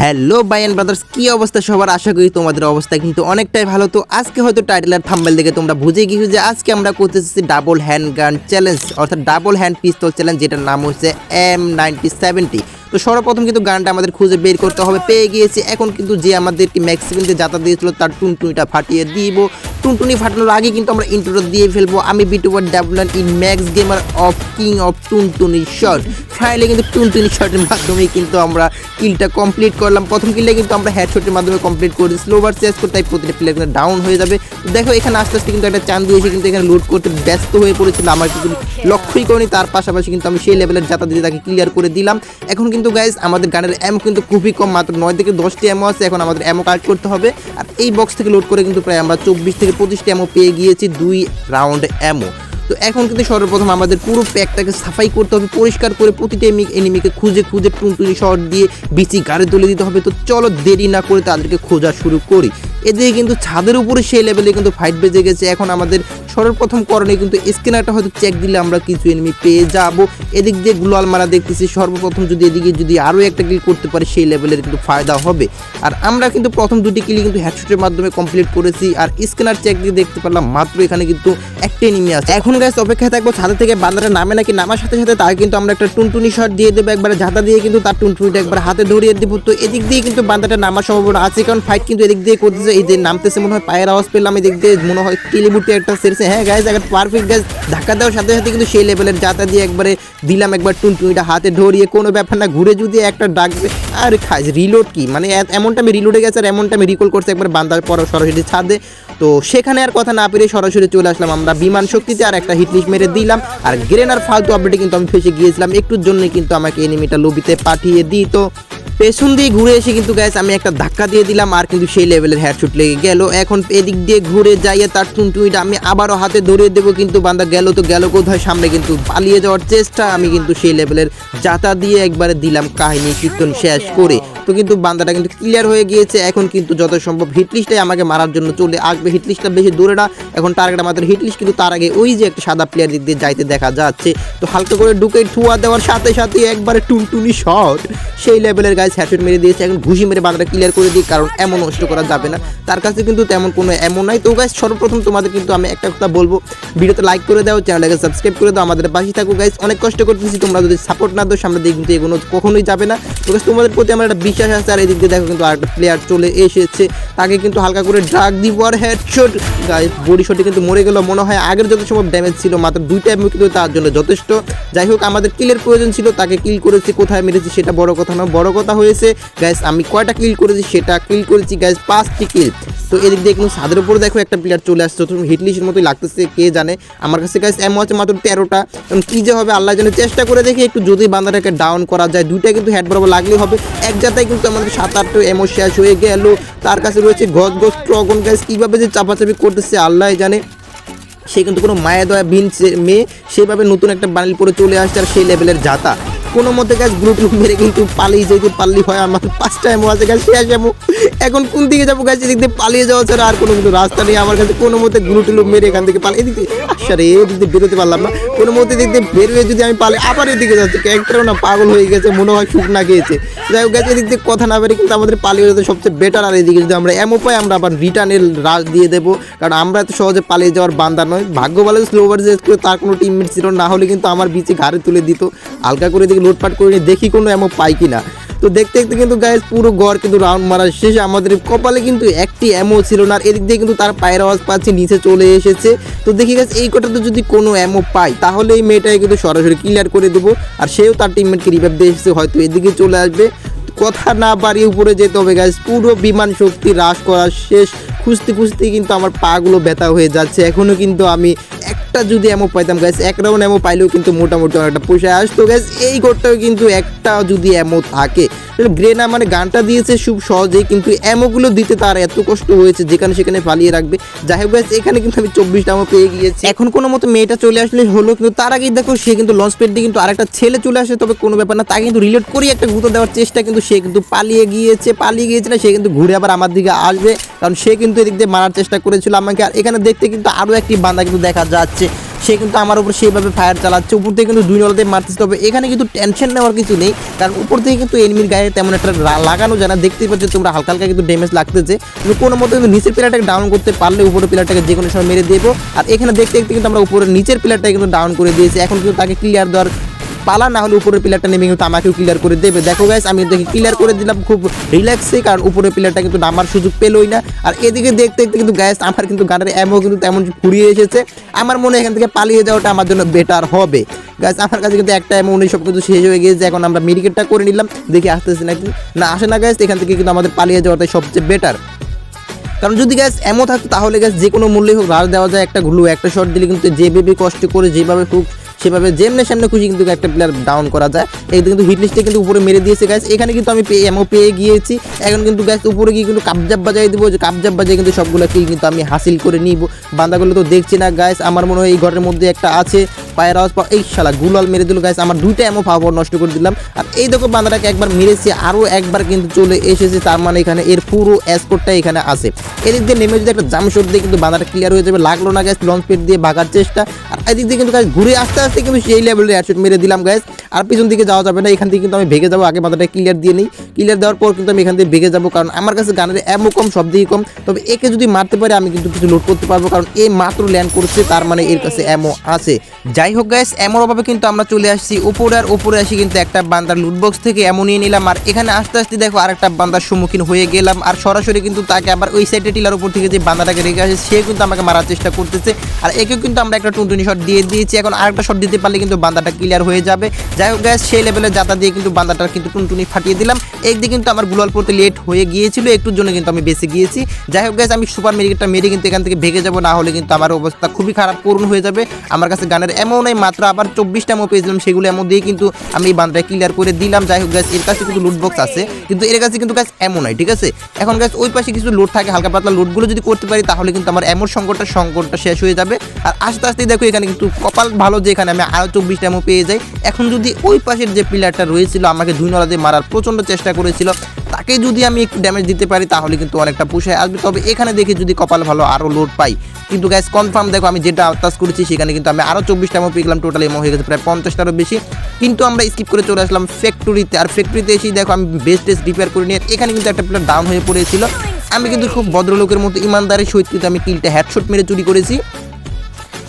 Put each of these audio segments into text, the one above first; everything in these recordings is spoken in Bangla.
হ্যালো বাইন ব্রাদার্স, কি অবস্থা সবার? আশা করি তোমাদের অবস্থা কিন্তু অনেকটাই ভালো। তো আজকে হয়তো টাইটেল আর থাম্বেল দেখে তোমরা বুঝে গিয়েছো যে আজকে আমরা করতে করতেছি ডাবল হ্যান্ড গান চ্যালেঞ্জ অর্থাৎ ডাবল হ্যান্ড পিস্তল চ্যালেঞ্জ যেটার নাম হচ্ছে এম নাইনটি সেভেন্টি তো সর্বপ্রথম কিন্তু গানটা আমাদের খুঁজে বের করতে হবে। পেয়ে গিয়েছি। এখন কিন্তু যে আমাদেরকে ম্যাক্সিমিনতে যাতা দিয়েছিল তার টুনটুনিটা ফাটিয়ে দিব। টুনটুনি ফাটানোর আগে কিন্তু আমরা ইন্ট্রোটা দিয়ে ফেলব। আমি বিটুবার ডাবলান in max gamer of king of টুনটুনি শট ফাইলে কিন্তু টুনটুনি শটের মাধ্যমে কিন্তু আমরা কিলটা কমপ্লিট করলাম। প্রথম কিলটা কিন্তু আমরা হেডশটের মাধ্যমে কমপ্লিট করে দিই স্লোভার চেস করতে প্রতিটা প্লেয়ার কিন্তু ডাউন হয়ে যাবে। দেখো এখানে আস্তে আস্তে কিন্তু একটা চান্দু এসে কিন্তু এখানে লোড করতে ব্যস্ত হয়ে পড়েছিল। আমার কিন্তু লক্ষ্যই করিনি। তার পাশাপাশি কিন্তু আমি সেই লেভেলের যাতা দিয়ে তাকে ক্লিয়ার করে দিলাম। এখন কিন্তু গাইজ আমাদের গানের অ্যামো কিন্তু খুবই কম, মাত্র নয় থেকে দশটি অ্যামো আছে, এখন আমাদের অ্যামো কালেক্ট করতে হবে। আর এই বক্স থেকে লোড করে কিন্তু প্রায় আমরা চব্বিশ থেকে পঁচিশটি অ্যামো পেয়ে গিয়েছি দুই রাউন্ড অ্যামো তো এখন কিন্তু সর্বপ্রথম আমাদের পুরো প্যাকটাকে সাফাই করতে হবে, পরিষ্কার করে প্রতিটা এনিমিকে খুঁজে খুঁজে টুনটুনি শট দিয়ে বিচি গাড়ি তুলে দিতে হবে। তো চলো দেরি না করে তাদেরকে খোঁজা শুরু করি। এদিকে কিন্তু ছাদের উপরে সেই লেভেলে কিন্তু ফাইট বেজে গেছে। এখন আমাদের সর্বপ্রথম করণে কিন্তু স্ক্যানারটা হয়তো চেক দিলে আমরা কিছু এনিমি পেয়ে যাব। এদিক দিয়ে গ্লোয়াল মারা দেখতেছি, সর্বপ্রথম যদি এদিকে যদি আরও একটা কিল করতে পারি, সেই লেভেলের কিন্তু ফায়দা হবে। আর আমরা কিন্তু প্রথম দুটি কিলি কিন্তু হেডশটের মাধ্যমে কমপ্লিট করেছি, আর স্ক্যানার চেক দিয়ে দেখতে পারলাম মাত্র এখানে কিন্তু একটা এনিমি আছে। এখন গাছ অপেক্ষায় থাকব, ছাদে থেকে বান্দারা নামে নাকি নামার সাথে সাথে তাকে কিন্তু আমরা একটা টুনটুনি শট দিয়ে দেবো, একবার ঝাঁটা দিয়ে কিন্তু তার টুনটুনিটা একবার হাতে ধরিয়ে দেবো। তো এদিক দিয়ে কিন্তু বান্দাটা নামার সম্ভাবনা আছে, কারণ ফাইট কিন্তু এদিক দিয়ে করতেছে, এই যে নামতেছে, মনে হয় পায়ের আওয়াজ পেলাম, এদিক দিয়ে মনে হয় কিলিবুটি একটা সেরছে হ্যাঁ গাইজ একটা পারফেক্ট গাছ ধাক্কা দেওয়ার সাথে সাথে কিন্তু সেই লেভেলের যাতা দিয়ে একবারে দিলাম, একবার টুনটুনিটা হাতে ধরিয়ে, কোনো ব্যাপার না, ঘুরে যদি একটা ডাকবে আর খাই রিলোড কি? মানে এমনটা আমি রিলোডে গেছে আর এমনটা আমি রিকল করছি একবার বান্দার পর সরাসরি ছাদে। তো সেখানে আর কথা না পেরে সরাসরি চলে আসলাম আমরা বিমান শক্তিতে আর একটা হিটলিস্ট মেরে দিলাম। আর গ্রেনার ফালতু আপডেটে কিন্তু আমি ফেসে গিয়েছিলাম। একটুর জন্যই কিন্তু আমাকে এনিমিটা লবিতে পাঠিয়ে দিই তো পেছন দিয়ে ঘুরে এসে কিন্তু গ্যাস আমি একটা ধাক্কা দিয়ে দিলাম, আর কিন্তু সেই লেভেলের হেডশুট লেগে গেল। এখন এদিক দিয়ে ঘুরে যাইয়ে তার টুনটুনিটা আমি আবারও হাতে ধরিয়ে দেবো, কিন্তু বান্দা গেল তো গেল কোথায়, সামনে কিন্তু পালিয়ে যাওয়ার চেষ্টা আমি কিন্তু সেই লেভেলের যাতা দিয়ে একবারে দিলাম কাহিনী, কীর্তন শেষ করে। তো কিন্তু বান্দাটা কিন্তু ক্লিয়ার হয়ে গিয়েছে, এখন কিন্তু যত সম্ভব হিটলিস্টটাই আমাকে মারার জন্য চলে আসবে। হিটলিস্টটা বেশি দূরে না, এখন টার্গেট আমাদের হিটলিস্ট কিন্তু তার আগে ওই যে একটা সাদা প্লেয়ার দিক দিয়ে যাইতে দেখা যাচ্ছে। তো হালকা করে ঢুকে ঠুয়া দেওয়ার সাথে সাথে একবারে টুনটুনি শট সেই লেভেলের গায়ে হ্যাশট মেরে দিয়েছে। এখন ঘুষি মেরে বাঁধাটা ক্লিয়ার করে দিই কারণ এমন নষ্ট করা যাবে না। তার কাছে কিন্তু তেমন কোনো এমন নাই। তো গাইজ সর্বপ্রথম তোমাদের কিন্তু আমি একটা কথা বলব। ভিডিওতে লাইক করে দাও চ্যানেলটাকে সাবস্ক্রাইব করে দাও, আমাদের পাশে থাকো গাইজ অনেক কষ্ট করতেছি, তোমরা যদি সাপোর্ট না দাও সামনে দিয়ে কিন্তু এগুলো কখনোই যাবে না। তো তোমাদের প্রতি আমার একটা বিশ্বাস আছে, আর এদিক দিয়ে দেখো কিন্তু আরেকটা প্লেয়ার চলে এসেছে। তাকে কিন্তু হালকা করে ড্রাগ দিব আর হেডশট গাইজ বডি শটে কিন্তু মরে গেল মনে হয়। আগের যত সম্ভব ড্যামেজ ছিল, মাত্র দুইটা এমন কিন্তু তার জন্য যথেষ্ট। যাই হোক, আমাদের কিলের প্রয়োজন ছিল, তাকে কিল করেছি, কোথায় মেরেছি সেটা বড় কথা না বড় কথা হয়েছে। গ্যাস আমি কয়টা কিল করেছি সেটা কিল করেছি গ্যাস পাঁচটি কিল তো এদিক দিয়ে কিন্তু ছাদের উপরে দেখো একটা প্লেয়ার চলে আসছে তো হিটলিশের মতোই লাগতেছে, কে জানে? আমার কাছে গ্যাস এমন আছে মাত্র তেরোটা। এবং কী যে হবে আল্লাহ জানে চেষ্টা করে দেখি, একটু যদি বান্দাটাকে ডাউন করা যায়। দুইটা কিন্তু হেড বরাবর লাগলেই হবে। এক জাতায় কিন্তু আমাদের সাত, আটটা এমো শেষ হয়ে গেল। তার কাছে রয়েছে গজ গজ ট্রগন গ্যাস কীভাবে যে চাপাচাপি করতেছে আল্লাহ জানে। সে কিন্তু কোনো মায়া, দয়া বিন মেয়ে সেভাবে নতুন একটা বানিল পরে চলে আসছে আর সেই লেভেলের জাতা কোনো মতে গাছ গ্রুপ গ্রুপ মেরে কিন্তু পালিয়ে যেতে পারলি হয় আমার পাঁচটা এমো আছে গাছ শেষ এমো এখন কোন দিকে যাব গাছ এদিক দিয়ে পালিয়ে যাওয়া ছাড়া আর কোনো কিন্তু রাস্তা নেই আমার কাছে। কোনো মধ্যে গ্রুপ টুলুপ মেরে এখান থেকে পালিয়ে, এদিক দিয়ে আচ্ছা রে, এদিক দিয়ে বেরোতে পারলাম না। কোনো মধ্যে দিক দিয়ে বেরোয় যদি আমি পালে আবার এদিকে যাচ্ছে। ক্যারেক্টারও না পাগল হয়ে গেছে, মনে হয় শুক না গিয়েছে যাই হোক গাছ এদিক দিয়ে কথা না বেরে কিন্তু আমাদের পালিয়ে যেতে সবচেয়ে বেটার আর এদিকে যদি আমরা এমও পাই, আমরা আবার রিটার্নের রাশ দিয়ে দেবো। কারণ আমরা এত সহজে পালিয়ে যাওয়ার বান্দা নয় ভাগ্য ভালো স্লোভার করে তার কোনো টিমমেট ছিল না হলে কিন্তু আমার বিচে ঘাড়ে তুলে দিত। হালকা করে দিকে লুটপাট করে নিয়ে দেখি কোনো এমন পাই কিনা। তো দেখতে দেখতে কিন্তু গাইজ পুরো গড় কিন্তু রাউন্ড মারার শেষে আমাদের কপালে কিন্তু একটি অ্যামো ছিল না, আর এদিক দিয়ে কিন্তু তার পায়ের আওয়াজ পাচ্ছি, নিচে চলে এসেছে। তো দেখি গেছে এই কটাতে যদি কোনো অ্যামো পাই, তাহলে এই মেয়েটাকে কিন্তু সরাসরি ক্লিয়ার করে দেবো, আর সেও তার টিমমেটকে রিভাইভ দিয়ে এসেছে, হয়তো এদিকে চলে আসবে। কথা না বাড়িয়ে উপরে যেতে হবে গাইজ পুরো বিমান শক্তি হ্রাস করা শেষ। খুঁজতে খুঁজতে কিন্তু আমার পাগুলো ব্যথা হয়ে যাচ্ছে এখনও কিন্তু আমি একটা যদি এমন পাইতাম গ্যাস এক রাউন্ড এমন পাইলেও কিন্তু মোটামুটি অনেকটা পয়সা আসতো গ্যাস এই ঘরটাও কিন্তু একটা যদি এমন থাকে। গ্রেনা মানে গানটা দিয়েছে খুব সহজেই, কিন্তু অ্যামোগুলো দিতে তার এত কষ্ট হয়েছে, যেখানে সেখানে পালিয়ে রাখবে। যাই হোক এখানে কিন্তু আমি চব্বিশটা আমো পেয়ে গিয়েছি। এখন কোনো মতো মেয়েটা চলে আসলে হলো, কিন্তু তার আগেই দেখো সে কিন্তু লঞ্চ পেড দিয়ে কিন্তু আরেকটা ছেলে চলে আসে, তবে কোনো ব্যাপার না, তাকে কিন্তু রিলেট করেই একটা গুঁতো দেওয়ার চেষ্টা, কিন্তু সে কিন্তু পালিয়ে গিয়েছে পালিয়ে গিয়েছে না, সে কিন্তু ঘুরে আবার আমার দিকে আসবে, কারণ সে কিন্তু এদিক দিয়ে মারার চেষ্টা করেছিল আমাকে। আর এখানে দেখতে কিন্তু আরও একটি বান্দা কিন্তু দেখা যাচ্ছে। সে কিন্তু আমার উপর সেইভাবে ফায়ার চালাচ্ছে। উপর থেকে কিন্তু দুই নলাতে মারতেছে। তবে এখানে কিন্তু টেনশন নেওয়ার কিছু নেই। কারণ উপর থেকে কিন্তু এনিমির গায়ে তেমন একটা লাগানো যায় না। দেখতেই পাচ্ছ তোমরা হালকা হালকা কিন্তু ড্যামেজ লাগতেছে। কিন্তু কোনো মতো কিন্তু নিচের প্লেয়ারটাকে ডাউন করতে পারলে উপরের প্লেয়ারটাকে যে কোনো সময় মেরে দেবো। আর এখানে দেখতে দেখতে কিন্তু আমরা উপরের নিচের প্লেয়ারটাকে কিন্তু ডাউন করে দিয়েছি। এখন কিন্তু তাকে ক্লিয়ার দেওয়ার পালা, না হলে উপরের প্লেয়ারটা নেমে কিন্তু আমাকেও ক্লিয়ার করে দেবে। দেখো গাইস আমি দেখি ক্লিয়ার করে দিলাম, খুব রিল্যাক্সে কারণ উপরের প্লেয়ারটা কিন্তু নামার সুযোগ পেলোই না। আর এদিকে দেখতে দেখতে কিন্তু গাইস আমার কিন্তু গানের অ্যামো কিন্তু তেমন ফুরিয়ে এসেছে। আমার মনে হয় এখান থেকে পালিয়ে যাওয়াটা আমার জন্য বেটার হবে। গাইস আমার কাছে কিন্তু একটা উনি সব কিছু শেষ হয়ে গিয়েছে, এখন আমরা মেডিকেটটা করে নিলাম। দেখি আসতেছে নাকি? না, আসে না গাইস এখান থেকে কিন্তু আমাদের পালিয়ে যাওয়াটাই সবচেয়ে বেটার কারণ যদি গ্যাস এমন থাকতো, তাহলে গ্যাস যে কোনো মূল্যে হোক রাশ দেওয়া যায়, একটা গ্লু একটা শট দিলে কিন্তু যেভাবে কষ্ট করে যেভাবে হোক সেভাবে যেমনে সামনে খুশি কিন্তু একটা প্লেয়ার ডাউন করা যায়। এই কিন্তু হিট লিস্টে কিন্তু উপরে মেরে দিয়েছে গ্যাস এখানে কিন্তু আমি এমও পেয়ে গিয়েছি। এখন কিন্তু গ্যাস উপরে গিয়ে কিন্তু কাবজাব বাজাই দিব। যে কাবজাব বাজায় কিন্তু সবগুলো কিল কিন্তু আমি হাসিল করে নিব। বান্দাগুলো তো দেখছি না গাইস আমার মনে হয় এই ঘরের মধ্যে একটা আছে। পায়ের আওয়াজ পাওয়া এই শালা গুলাল মেরে দিল গাইস আমার দুইটা এমও পাওয়ার নষ্ট করে দিলাম। আর এই দেখো বান্দাটাকে একবার মেরেছি আরও একবার কিন্তু চলে এসেছে। তার মানে এখানে এর পুরো অ্যাসকোটটা এখানে আছে। এদিক দিয়ে নেমে যদি একটা জাম শট দিয়ে কিন্তু বান্দাটা ক্লিয়ার হয়ে যাবে, লাগল না গ্যাস লঞ্চ পেট দিয়ে ভাগার চেষ্টা। আর এদিক দিয়ে কিন্তু, guys, ঘুরে আস্তে আস্তে কিন্তু সেই লেভেলের হেডশট মেরে দিলাম গ্যাস আর পিছন দিকে যাওয়া যাবে না, এখান থেকে কিন্তু আমি ভেগে যাব। আগে বান্দাটা ক্লিয়ার দিয়ে নিই। ক্লিয়ার দেওয়ার পর কিন্তু আমি এখান থেকে ভেগে যাব, কারণ আমার কাছে গানের এমও কম, সব দিকে কম। তবে একে যদি মারতে পারে, আমি কিন্তু কিছু লোড করতে পারব, কারণ এ মাত্র ল্যান্ড করছে, তার মানে এর কাছে এমও আছে। যাই হোক গ্যাস এমন অভাবে কিন্তু আমরা চলে আসছি। উপরে আর উপরে আসি কিন্তু একটা বান্দার লুটবক্স থেকে এমন নিয়ে নিলাম। আর এখানে আস্তে আস্তে দেখো, আরেকটা বান্দার সম্মুখীন হয়ে গেলাম। আর সরাসরি কিন্তু তাকে আবার ওই সাইডে টিলার উপর থেকে যে বান্দাটাকে রেখে আসে সে কিন্তু আমাকে মারার চেষ্টা করতেছে। আর একে কিন্তু আমরা একটা টুনটুনি শট দিয়ে দিয়েছি। এখন আরেকটা দিতে পারলে কিন্তু বান্দাটা ক্লিয়ার হয়ে যাবে। যাই হোক গ্যাস সেই লেভেলে যাতা দিয়ে কিন্তু বান্দাটার কিন্তু টুনটুনি ফাটিয়ে দিলাম। একদিকে কিন্তু আমার গুলাল পড়তে লেট হয়ে গিয়েছিল, একটুর জন্য কিন্তু আমি বেঁচে গিয়েছি। যাই হোক গ্যাস আমি সুপার মেডিকেটটা মেরে কিন্তু এখান থেকে ভেগে যাব, না হলে কিন্তু আমার অবস্থা খুবই খারাপ করুন হয়ে যাবে। আমার কাছে গানের এমন নাই, মাত্র আবার চব্বিশটা মো পেয়েছিলাম সেগুলো এমন দিয়ে কিন্তু আমি এই বান্দাটা ক্লিয়ার করে দিলাম। যাই হোক গ্যাস এর কাছে কিন্তু লুট বক্স আছে, কিন্তু এর কাছে কিন্তু গ্যাস এমন নয় ঠিক আছে? এখন গ্যাস ওই পাশে কিছু লোড থাকে, হালকা পাতলা লোডগুলো যদি করতে পারি, তাহলে কিন্তু আমার এমন সংকটটা সংকটটা শেষ হয়ে যাবে। আর আস্তে আস্তে দেখো, এখানে কিন্তু কপাল ভালো যে এখানে আমি আরও চব্বিশটা এমন পেয়ে যাই। এখন যদি ওই পাশের যে প্লেয়ারটা রয়েছিল, আমাকে দুই নলা দিয়ে মারার প্রচণ্ড চেষ্টা করেছিল, তাকে যদি আমি একটু ড্যামেজ দিতে পারি, তাহলে কিন্তু অনেকটা পুষায় আসবে। তবে এখানে দেখে যদি কপাল ভালো আরও লোড পাই। কিন্তু গ্যাস কনফার্ম দেখো, আমি যেটা আত্মাস করেছি, সেখানে কিন্তু আমি আরও চব্বিশটা এমন পেয়ে গেলাম টোটাল এমন হয়ে গেছে, প্রায় পঞ্চাশটারও বেশি। কিন্তু আমরা স্কিপ করে চলে আসলাম ফ্যাক্টরিতে আর ফ্যাক্টরিতে এসেই দেখো, আমি বেস্ট টেস্ট রিপেয়ার করে নিয়ে, এখানে কিন্তু একটা প্লেয়ার ডাউন হয়ে পড়েছিল। আমি কিন্তু খুব ভদ্রলোকের মতো, ইমানদারের সহিত কিন্তু আমি কিলটা হ্যাডশট মেরে চুরি করেছি।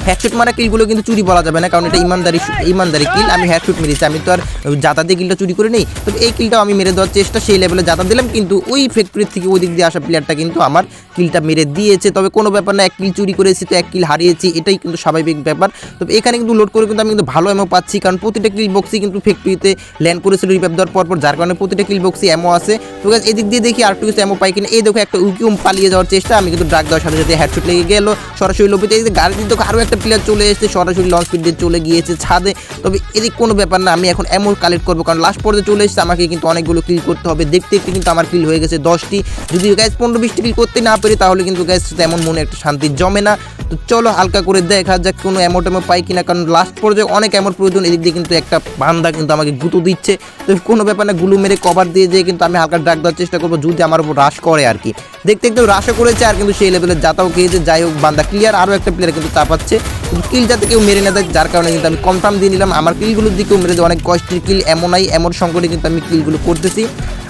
হ্যাডশট মারা কিলগুলো কিন্তু চুরি বলা যাবে না কারণ এটা ইমানদারি ইমানদারি কিল। আমি হ্যাডশট মেরেছি আমি তো আর জাতা দিয়ে কিলটা চুরি করে নেই। তবে এই কিলটাও আমি মেরে দেওয়ার চেষ্টা সেই লেভেলে জাতা দিলাম কিন্তু ওই ফ্যাক্টরির থেকে ওই দিক দিয়ে আসা প্লেয়ারটা কিন্তু আমার কিলটা মেরে দিয়েছে। তবে কোনো ব্যাপার না এক কিল চুরি করেছি তো এক কিল হারিয়েছি এটাই কিন্তু স্বাভাবিক ব্যাপার। তবে এখানে কিন্তু লোড করে কিন্তু আমি কিন্তু ভালো এমও পাচ্ছি কারণ প্রতিটা কিল বক্সই কিন্তু ফ্যাক্টরিতে ল্যান্ড করেছিল রিপ্যাপ দেওয়ার পর যার কারণে প্রতিটা কিল বক্সই এমও আছে। তো guys, এদিক দিয়ে দেখি আর কিছু এমও পাই কিনা। এই দেখো একটা উকিউম পালিয়ে যাওয়ার চেষ্টা আমি কিন্তু ড্রাগ দেওয়ার সাথে সাথে হ্যাডশট লেগে গেল। সরাসরি লোপিতে গাড়ি দেখো আরও একটা প্লেয়ার চলে এসেছে, সরাসরি লঞ্চ স্পিড দিয়ে চলে গিয়েছে ছাদে। তবে এদিক কোনো ব্যাপার না, আমি এখন এমন কালেক্ট করব, কারণ লাস্ট পর্যায়ে চলে এসেছে, আমাকে কিন্তু অনেকগুলো কিল করতে হবে। দেখতে দেখতে কিন্তু আমার কিল হয়ে গেছে দশটি। যদি গ্যাস পনেরো, বিশটি কিল করতে না পারি, তাহলে কিন্তু গ্যাস তেমন মনে একটা শান্তি জমে না। তো চলো হালকা করে দেখা যাক কোনো অ্যামো টেমো পাই কিনা, কারণ লাস্ট পর্যায়ে অনেক অ্যামোর প্রয়োজন, এদিক দিয়ে কিন্তু একটা বান্দা কিন্তু আমাকে গুঁতো দিচ্ছে। তো কোনো ব্যাপার না, গুলো মেরে কভার দিয়ে যেয়ে কিন্তু আমি হালকা ড্রাগ দেওয়ার চেষ্টা করব, যদি আমার উপর রাশ করে আর কি। দেখতে দেখতে রাশও করেছে, আর কিন্তু সেই লেভেলে যাতাও খেয়েছে যাই হোক, বান্দা ক্লিয়ার আরও একটা প্লেয়ার কিন্তু চাপাচ্ছে কিন্তু কিল যাতে কেউ মেরে না দেয়, যার কারণে কিন্তু আমি কনফার্ম দিয়ে নিলাম, আমার কিলগুলোর দিকেও মেরে অনেক কষ্টের কিল এমনই এমন সংকটে কিন্তু আমি কিলগুলো করতেছি।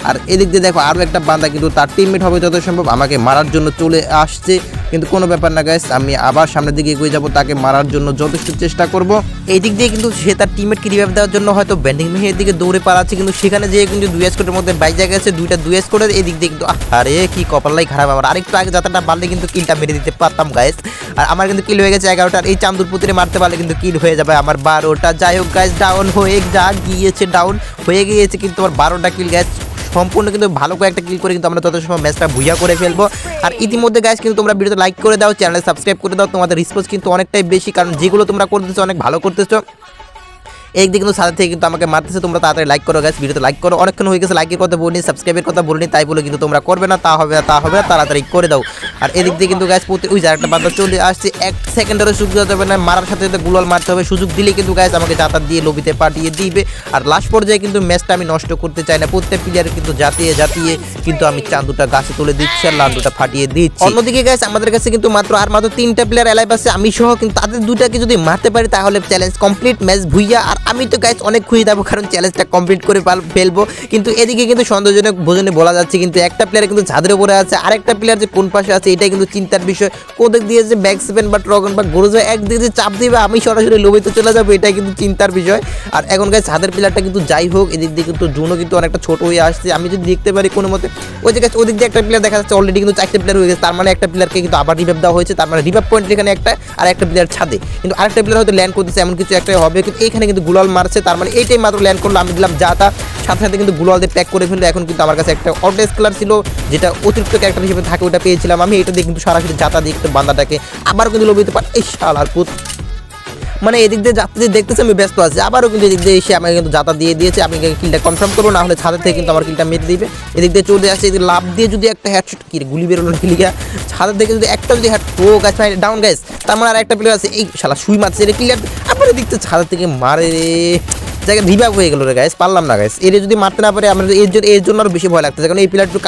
আর এদিক দিয়ে দেখো, আরও একটা বান্দা কিন্তু তার টিমমেট হবে যত সম্ভব, আমাকে মারার জন্য চলে আসছে। কিন্তু কোনো ব্যাপার না গাইস আমি আবার সামনের দিকে এগিয়ে যাব, তাকে মারার জন্য যথেষ্ট চেষ্টা করব। এই দিক দিয়ে কিন্তু সে তার টিমমেটকে রিভাইভ দেওয়ার জন্য হয়তো ব্যান্ডিং মেহের দিকে দৌড়ে পালাচ্ছে, কিন্তু সেখানে যেয়ে কিন্তু দুই স্কোরের মধ্যে বাইক জায়গা আছে দুইটা দুই স্কোরের এই দিক দিয়ে কিন্তু আরে, কি কপালাই খারাপ আমার। আরেকটু আগে যাত্রাটা বাড়লে কিন্তু কিলটা মেরে দিতে পারতাম গাইস আর আমার কিন্তু কিল হয়ে গেছে এগারোটার। এই চান্দুর পুতিরে মারতে পারলে কিন্তু কিল হয়ে যাবে আমার বারোটা। যাই হোক গাইস ডাউন হয়ে যা গিয়েছে ডাউন হয়ে গিয়েছে, কিন্তু আমার বারোটা কিল গাইস সম্পূর্ণ কিন্তু ভালো কয়েকটা ক্লিক করে কিন্তু আমরা তত সময় ম্যাচটা ভুইয়া করে ফেলব। আর ইতিমধ্যে গাইজ কিন্তু তোমরা ভিডিওতে লাইক করে দাও চ্যানেলে সাবস্ক্রাইব করে দাও। তোমাদের রিসপন্স কিন্তু অনেকটাই বেশি, কারণ যেগুলো তোমরা করতেছো অনেক ভালো করতেছো। একদিকে কিন্তু সাথে থেকে কিন্তু আমাকে মারতেছে। তোমরা তাড়াতাড়ি লাইক করো গাছ ভিডিওতে লাইক করো। অনেকক্ষণ হয়ে গেছে লাইকের কথা বলিনি সাবস্ক্রাইবের কথা বলিনি, তাই বলে কিন্তু তোমরা করবে না, তা হবে না, তা হবে না, তাড়াতাড়ি করে দাও। আর এদিক দিয়ে কিন্তু গাছ প্রতি ওই একটা বান্দা চলে আসছে, এক সেকেন্ডেরও সুযোগ দেওয়া যাবে না, মারার সাথে সাথে গুলাল মারতে হবে। সুযোগ দিলে কিন্তু গাছ আমাকে যাতায়াত দিয়ে লবিতে পাঠিয়ে দিবে। আর লাস্ট পর্যায়ে কিন্তু ম্যাচটা আমি নষ্ট করতে চাই না। প্রত্যেক প্লেয়ার কিন্তু জাতিয়ে জাতিয়ে কিন্তু আমি চান্দুটা গাছে তুলে দিচ্ছি আর লান্ডুটা ফাটিয়ে দিচ্ছি। অন্যদিকে গাছ আমাদের কাছে কিন্তু মাত্র আর মাত্র তিনটা প্লেয়ার এলাইভ আছে। আমি সহ কিন্তু তাদের দুটাকে যদি মারতে পারি, তাহলে চ্যালেঞ্জ কমপ্লিট ম্যাচ ভুইয়া আর আমি তো গাছ অনেক খুঁজে যাব কারণ চ্যালেঞ্জটা কমপ্লিট করে ফেলব। কিন্তু এদিকে কিন্তু সন্দেহজনক ভোজনে বলা যাচ্ছে, কিন্তু একটা প্লেয়ার কিন্তু ছাদের উপরে আছে, আরেকটা প্লেয়ার যে কোন পাশে আছে, এটাই কিন্তু চিন্তার বিষয়। কোদিক দিয়ে যে ব্যাক সেভেন বা ট্রগন বা গোরোজা একদিকে যে চাপ দিবে, আমি সরাসরি লোভিতে চলে যাব, এটাই কিন্তু চিন্তার বিষয়। আর এখন গাছ ছাদের প্লেয়ারটা কিন্তু যাই হোক, এদিক দিয়ে কিন্তু জুনও কিন্তু অনেকটা ছোট হয়ে আসছে। আমি যদি দেখতে পারি কোনো মতে, ওই যে গাছ ওদিক দিয়ে একটা প্লেয়ার দেখা যাচ্ছে অলরেডি কিন্তু চারটে প্লেয়ার হয়ে গেছে, তার মানে একটা প্লেয়ারকে কিন্তু আবার রিভাইভ দেওয়া হয়েছে, তার মানে রিভাইভ পয়েন্ট এখানে একটা, আর একটা প্লেয়ার ছাদে। কিন্তু আরেকটা প্লেয়ার হয়তো ল্যান্ড করতেছে, এমন কিছু একটা হবে, কিন্তু এখানে কিন্তু গুলাল মারছে, তার মানে এইটাই মাত্র ল্যান্ড করল, আমি দিলাম যা তা। সাথে সাথে কিন্তু গুলাল দিয়ে প্যাক করে ফেলল, এখন কিন্তু আমার কাছে একটা অটেস কালার ছিল, যেটা অতিরিক্ত ক্যারেক্টার হিসেবে থাকে, ওটা পেয়েছিলাম আমি, এটা দিয়ে কিন্তু সরাসরি যাতা দিয়ে একটু বান্দাটাকে আবারও কিন্তু লবিতে পার এই শালার পুত। মানে এদিক দিয়ে যাত্রী দেখতেছে, আমি ব্যস্ত আছি। আবারও কিন্তু এদিক দিয়ে এসে আমাকে কিন্তু যাতা দিয়ে দিয়েছে, আমি কিলটা কনফার্ম করব, না হলে ছাদের থেকে কিন্তু আমার কিলটা মেরে দিবে। এদিক দিয়ে চলে আসছে এদিকে লাভ দিয়ে যদি একটা হ্যাডশট কি গুলি বেরোলো নাকি লিগা? ছাদের থেকে যদি একটা যদি হ্যাড ও গাছ ডাউন গাছ তার মানে আর একটা প্লেয়ার আছে, এই শালা সুই মারছে রে ক্লিয়ার আবার দেখতে থেকে থেকে মারে জায়গায় রিভাইভ হয়ে গেল রে গাইস পারলাম না গাইস এর যদি মারতে না পারে আমরা এর জন্য এর জন্য আরও বেশি ভয় লাগতেছে। কারণ এই প্লেয়ার একটু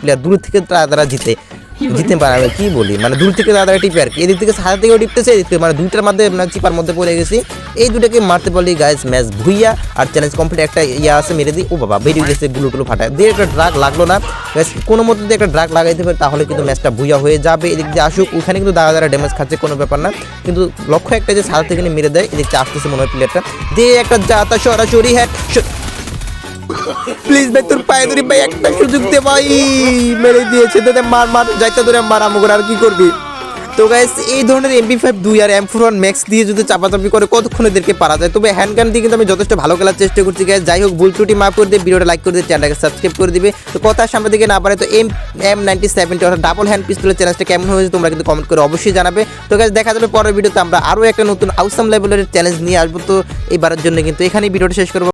প্লেয়ার দূর থেকে তারা তারা জিতে। জিতে পারবে কি বলি? মানে দূর থেকে তারা টিপে আর কি। এদিক থেকে সাদা থেকেও টিপতেছে, এদিক থেকে মানে দুইটার মধ্যে চিপার মধ্যে পড়ে গেছি। এই দুটাকে মারতে পারলি গাইস ম্যাচ ভুইয়া, আর চ্যালেঞ্জ কমপ্লিট একটা ইয়া আছে, মেরে দিই। ও বাবা, বেরিয়ে গেছে, গুলো টুলো ফাটায়। দিয়ে একটা ড্রাগ লাগল না। কোনো মতো যদি একটা ড্রাগ লাগাইতে পারে, তাহলে কিন্তু ম্যাচটা ভুইয়া হয়ে যাবে। এদিক দিয়ে আসুক, ওখানে কিন্তু দাদা দাদা ড্যামেজ খাচ্ছে, কোনো ব্যাপার না। কিন্তু লক্ষ্য একটা যে সাদা থেকে মেরে দেয়, এদিক থেকে আসতেছে মনে হয় প্লেয়ারটা দিয়ে একটা যাতা সরাসরি হ্যাট প্লিজ ভাই তোর পায়ে ধরি ভাই, একটা সুযোগ দে ভাই। মেরে দিয়েছে, তোদের মার মার, যাইতে ধরে মার আমগর আর কি করবি? তো গাইস এই ধরনের এমপি ফাইভ দুই আর এম ফোর ওয়ান ম্যাক্স দিয়ে যদি চাপাচাপি করে, কতক্ষণ এদেরকে পারা যায়? তবে হ্যান্ড গান দিয়ে কিন্তু আমি যথেষ্ট ভালো খেলার চেষ্টা করছি গাইস যাই হোক, ভুল ত্রুটি মাফ করে দিয়ে ভিডিওটা লাইক করে দিয়ে চ্যানেলটাকে সাবস্ক্রাইব করে দিবে। তো কথা সামনে দিকে না পারে তো এম এম নাইনটি সেভেন্টি অর্থাৎ ডাবল হ্যান্ড পিস্তলের চ্যালেঞ্জটা কেমন হয়েছে তোমরা কিন্তু কমেন্ট করে অবশ্যই জানাবে। তো গাইস দেখা যাবে পরের ভিডিওতে আমরা আরও একটা নতুন আউসাম লেভেলের চ্যালেঞ্জ নিয়ে আসব। তো এইবারের জন্য কিন্তু এখানেই ভিডিওটা শেষ করব।